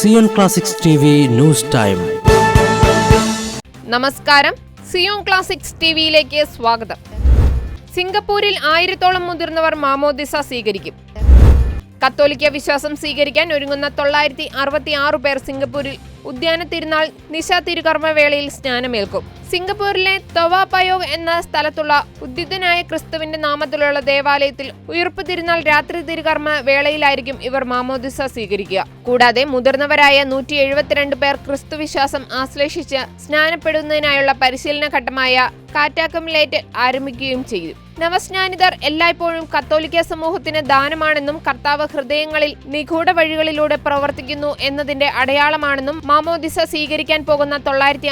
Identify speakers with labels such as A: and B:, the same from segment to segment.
A: Zion classics T V news time.
B: നമസ്കാരം. Zion classics ടിവിയിലേക്ക് സ്വാഗതം. സിംഗപ്പൂരിൽ ആയിരത്തോളം മുതിർന്നവർ മാമോദിസ സ്വീകരിക്കും. കത്തോലിക്ക വിശ്വാസം സ്വീകരിക്കാൻ ഒരുങ്ങുന്ന തൊള്ളായിരത്തി അറുപത്തി ആറ് പേർ സിംഗപ്പൂരിൽ ഉദ്യാന തിരുനാൾ നിശാ തിരുകർമ്മവേളയിൽ സ്നാനമേൽക്കും. സിംഗപ്പൂരിലെ തൊവാപയോഗ് എന്ന സ്ഥലത്തുള്ള ഉദ്യുതനായ ക്രിസ്തുവിന്റെ നാമത്തിലുള്ള ദേവാലയത്തിൽ ഉയർപ്പ് തിരുനാൾ രാത്രി തിരുകർമ്മ വേളയിലായിരിക്കും ഇവർ മാമോദിസ സ്വീകരിക്കുക. കൂടാതെ മുതിർന്നവരായ നൂറ്റി എഴുപത്തിരണ്ട് പേർ ക്രിസ്തുവിശ്വാസം ആശ്ലേഷിച്ച് സ്നാനപ്പെടുന്നതിനായുള്ള പരിശീലന ഘട്ടമായ കാറ്റാക്കംലേറ്റ് ആരംഭിക്കുകയും ചെയ്തു. നവസ്നാനിതർ എല്ലായ്പ്പോഴും കത്തോലിക്ക സമൂഹത്തിന് ദാനമാണെന്നും കർത്താവ് ഹൃദയങ്ങളിൽ നിഗൂഢ വഴികളിലൂടെ പ്രവർത്തിക്കുന്നു എന്നതിന്റെ അടയാളമാണെന്നും മാമോദിസ സ്വീകരിക്കാൻ പോകുന്ന തൊള്ളായിരത്തി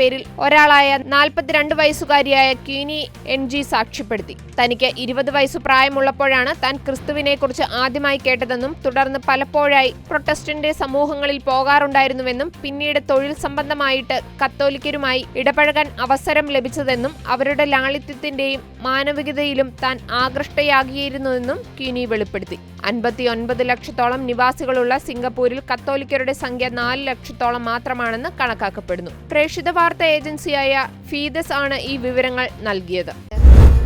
B: പേരിൽ ആറ് ഒരാളായ നാൽപ്പത്തിരണ്ട് വയസ്സുകാരിയായ ക്യൂനി എൻ ജി സാക്ഷ്യപ്പെടുത്തി. തനിക്ക് ഇരുപത് വയസ്സു പ്രായമുള്ളപ്പോഴാണ് താൻ ക്രിസ്തുവിനെക്കുറിച്ച് ആദ്യമായി കേട്ടതെന്നും തുടർന്ന് പലപ്പോഴായി പ്രൊട്ടസ്റ്റന്റ് സമൂഹങ്ങളിൽ പോകാറുണ്ടായിരുന്നുവെന്നും പിന്നീട് തൊഴിൽ സംബന്ധമായിട്ട് കത്തോലിക്കരുമായി ഇടപഴകാൻ അവസരം ലഭിച്ചതെന്നും അവരുടെ ലാളിത്യത്തിന്റെയും മാനവികതയിലും താൻ ആകൃഷ്ടയാകിയിരുന്നുവെന്നും ക്യൂനി വെളിപ്പെടുത്തി. അൻപത്തി ഒൻപത് ലക്ഷത്തോളം നിവാസികളുള്ള സിംഗപ്പൂരിൽ കത്തോലിക്കരുടെ സംഖ്യ നാല് ലക്ഷത്തോളം മാത്രമാണെന്ന് കണക്കാക്കപ്പെടുന്നു. പ്രേക്ഷിത വാർത്താ ഏജൻസിയായ ഫീദസ് ആണ് ഈ വിവരങ്ങൾ നൽകിയത്.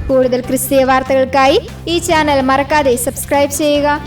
C: കൂടുതൽ ക്രിസ്തീയ വാർത്തകൾക്കായി ഈ ചാനൽ മറക്കാതെ സബ്സ്ക്രൈബ് ചെയ്യുക.